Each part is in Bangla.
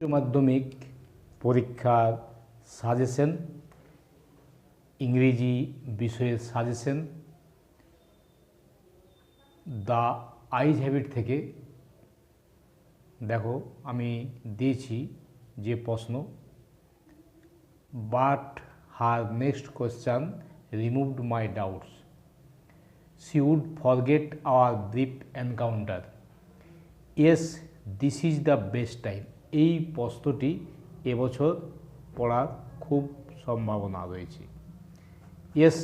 উচ্চ মাধ্যমিক পরীক্ষার সাজেশন ইংরেজি বিষয়ের সাজেশন দ্য আইজ হ্যাবিট থেকে। দেখো আমি দিয়েছি যে প্রশ্ন। But her next question removed my doubts. she would forget our brief encounter. Yes, this is the best time. এই প্রশ্নটি এবছর পড়ার খুব সম্ভাবনা রয়েছে। Yes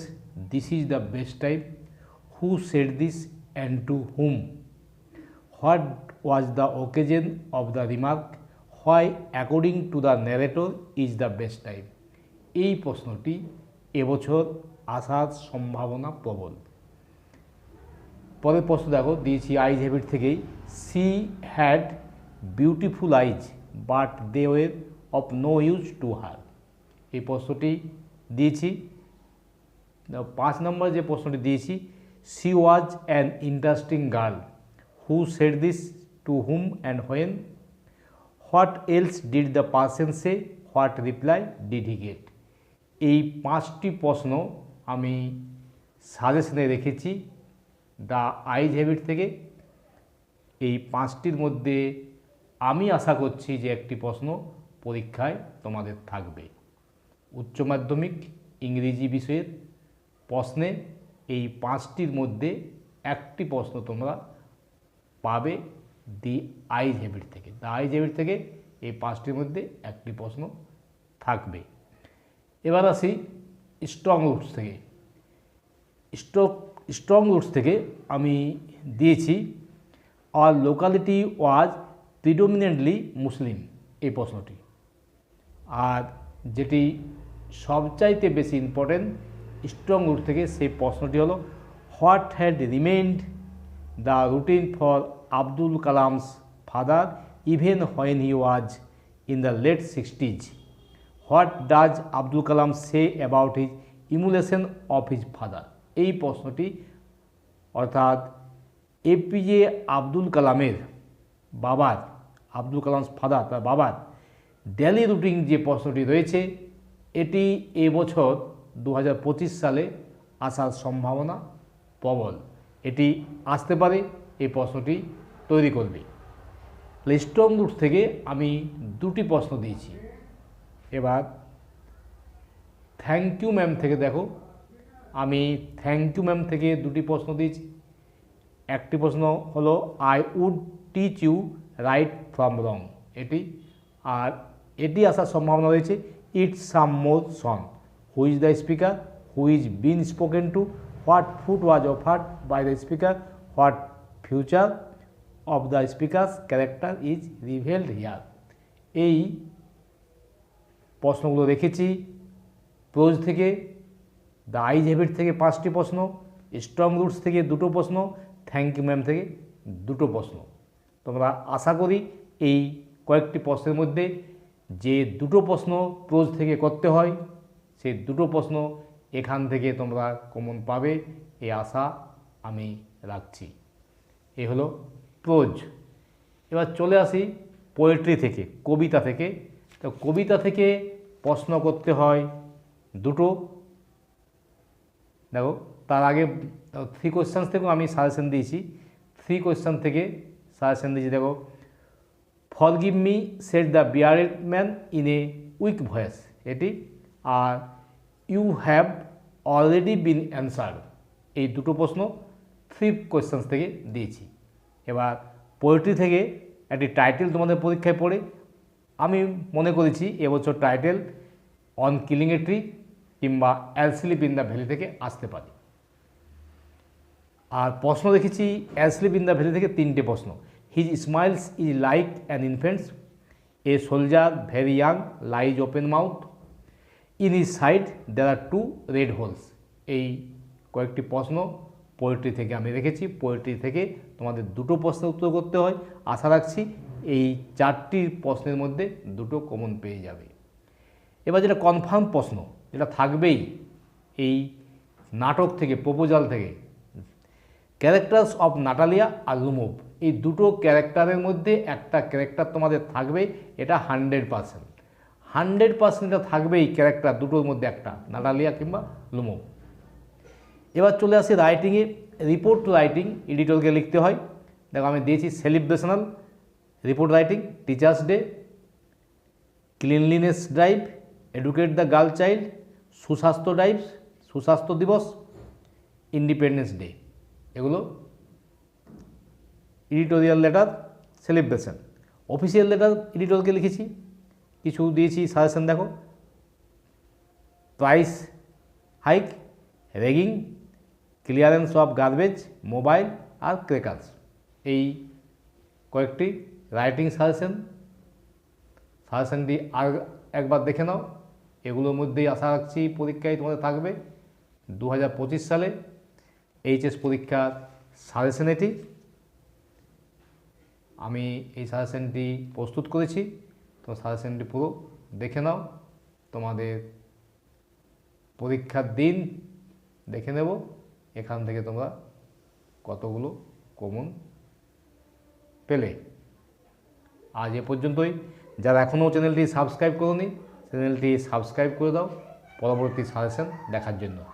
this is the best time who said this and to whom what was the occasion of the remark why according to the narrator is the best time এই প্রশ্নটি এবছর আসার সম্ভাবনা প্রবল। পরের প্রশ্ন দেখো, দিয়েছি আইজ হ্যাবিট থেকেই। She had beautiful eyes but they were of no use to her এই প্রশ্নটি দিয়েছি। পাঁচ নম্বর যে প্রশ্নটি দিয়েছি she was an interesting girl who said this to whom and when what else did the person say what reply did he get এই পাঁচটি প্রশ্ন আমি সাজেশনে রেখেছি। দ্য আইজ হ্যাবিট থেকে এই পাঁচটির মধ্যে আমি আশা করছি যে একটি প্রশ্ন পরীক্ষায় তোমাদের থাকবে। উচ্চ মাধ্যমিক, ইংরেজি বিষয়ের প্রশ্নে এই পাঁচটির মধ্যে একটি প্রশ্ন তোমরা পাবে দি আইজ হ্যাবিট থেকে। দ্য আইজ হ্যাবিট থেকে এই পাঁচটির মধ্যে একটি প্রশ্ন থাকবে। এবার আসি স্ট্রং রুটস থেকে। স্টক স্ট্রং রুটস থেকে আমি দিয়েছি আর লোকালিটি ওয়াজ প্রিডোমিনেন্টলি মুসলিম এই প্রশ্নটি। আর যেটি সবচাইতে বেশি ইম্পর্টেন্ট স্ট্রং রুট থেকে সেই প্রশ্নটি হলো what had remained the routine for Abdul Kalam's father even when he was in the late sixties what does Abdul Kalam say about his emulation of his father এই প্রশ্নটি, অর্থাৎ এপিজে আব্দুল কালামের বাবার আব্দুল কালাম ফাদার তার বাবার। ডেলি রুটিন যে প্রশ্নটি রয়েছে, এটি এবছর দু হাজার সালে আসার সম্ভাবনা প্রবল। এটি আসতে পারে, এই প্রশ্নটি তৈরি করবে। স্ট্রং রুট থেকে আমি দুটি প্রশ্ন দিয়েছি। এবার থ্যাংক ইউ ম্যাম থেকে দেখো। আমি থ্যাংক ইউ ম্যাম থেকে দুটি প্রশ্ন দিয়েছি। একটি প্রশ্ন হলো I would teach you right from wrong এটি আর এটি আসার সম্ভাবনা রয়েছে। It's some more son who is the speaker who is been spoken to what food was offered by the speaker what future of the speaker's character is revealed here এই প্রশ্নগুলো রেখেছি। প্রোজ থেকে দ্য আইজ হ্যাবিট থেকে পাঁচটি প্রশ্ন স্ট্রং রুটস থেকে দুটো প্রশ্ন থ্যাংক ইউ ম্যাম থেকে দুটো প্রশ্ন। তোমরা আশা করি এই কয়েকটি প্রশ্নের মধ্যে যে দুটো প্রশ্ন প্রোজ থেকে করতে হয় সেই দুটো প্রশ্ন এখান থেকে তোমরা কমন পাবে এই আশা আমি রাখছি। এ হলো প্রোজ এবার চলে আসি পোয়েট্রি থেকে, কবিতা থেকে। তো কবিতা থেকে প্রশ্ন করতে হয় দুটো। দেখো, তার আগে থ্রি কোয়েশ্চান্স থেকেও আমি সাজেশন দিয়েছি। থ্রি কোয়েশ্চান থেকে সাজেশন দিয়েছি, দেখো। Fall give me, set the bearded man in a weak voice, এটি। Are you have already been answer এই দুটো প্রশ্ন থ্রি কোয়েশ্চান্স থেকে দিয়েছি। এবার পোয়েট্রি থেকে একটি টাইটেল তোমাদের পরীক্ষায় পড়ে। আমি মনে করেছি এবছর title on killing a tree কিংবা অ্যালসলিপ ইন দ্য ভ্যালি থেকে আসতে পারে। আর প্রশ্ন দেখেছি, অ্যালসলিপ ইন দ্য ভ্যালি থেকে তিনটে প্রশ্ন। His smiles is like an infant's a soldier very young lies open mouth in his side there are two red holes এই কয়েকটি প্রশ্ন পোয়েট্রি থেকে আমি রেখেছি। পোয়েট্রি থেকে তোমাদের দুটো প্রশ্নের উত্তর করতে হয়। আশা রাখছি এই চারটি প্রশ্নের মধ্যে দুটো কমন পেয়ে যাবে। এবার যেটা কনফার্ম প্রশ্ন, যেটা থাকবেই এই নাটক থেকে প্রপোজাল থেকে ক্যারেক্টার্স অফ নাটালিয়া আর লুমুভ এই দুটো ক্যারেক্টারের মধ্যে একটা ক্যারেক্টার তোমাদের থাকবে, এটা হান্ড্রেড পার্সেন্ট। হান্ড্রেড পার্সেন্ট এটা থাকবেই ক্যারেক্টার দুটোর মধ্যে একটা, নাটালিয়া কিংবা লুমো। এবার চলে আসি রাইটিংয়ে রিপোর্ট রাইটিং এডিটরকে লিখতে হয়। দেখো আমি দিয়েছি celebrational report writing teachers' day cleanliness drive educate the girl child সুস্বাস্থ্য ড্রাইভ সুস্বাস্থ্য দিবস ইন্ডিপেন্ডেন্স ডে এগুলো editorial letter celebration official letter এডিটরকে লিখেছি। কিছু দিয়েছি সাজেশন দেখো। Price hike ragging clearance of garbage mobile R crackers এই কয়েকটি রাইটিং সাজেশন সাজেশনটি আর একবার দেখে নাও। এগুলোর মধ্যেই আশা রাখছি পরীক্ষায় তোমাদের থাকবে। দু হাজার পঁচিশ সালে এইচএস পরীক্ষার সাজেশন এটি। আমি এই সাজেশনটি প্রস্তুত করেছি। তো সাজেশনটি পুরো দেখে নাও। তোমাদের পরীক্ষার দিন দেখে নেব। এখান থেকে তোমরা কতগুলো কমন পেলে। আজ এ পর্যন্তই। যারা এখনও চ্যানেলটি সাবস্ক্রাইব করোনি, চ্যানেলটি সাবস্ক্রাইব করে দাও। পরবর্তী সাজেশন দেখার জন্য।